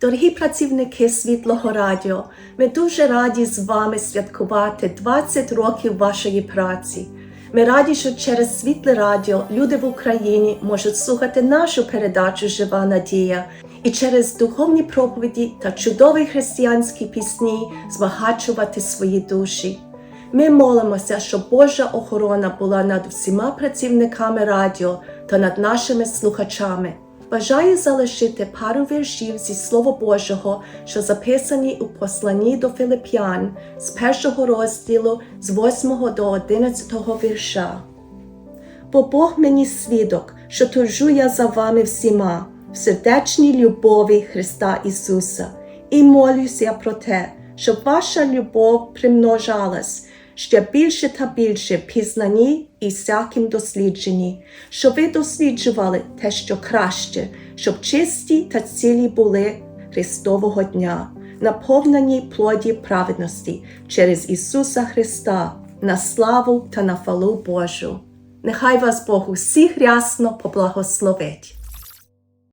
Дорогі працівники Світлого Радіо, ми дуже раді з вами святкувати 20 років вашої праці. Ми раді, що через Світле Радіо люди в Україні можуть слухати нашу передачу Жива Надія і через духовні проповіді та чудові християнські пісні збагачувати свої душі. Ми молимося, щоб Божа охорона була над всіма працівниками радіо та над нашими слухачами. Бажаю залишити пару віршів зі Слова Божого, що записані у посланні до Филип'ян з першого розділу з 8 до 11 вірша. Бо Бог мені свідок, що тужу я за вами всіма в сердечній любові Христа Ісуса, і молюся про те, щоб ваша любов примножалась ще більше та більше в пізнанні і всяким дослідженні, щоб ви досліджували те, що краще, щоб чисті та цілі були Христового дня, наповнені плоді праведності через Ісуса Христа на славу та на хвалу Божу. Нехай вас Бог усіх рясно поблагословить.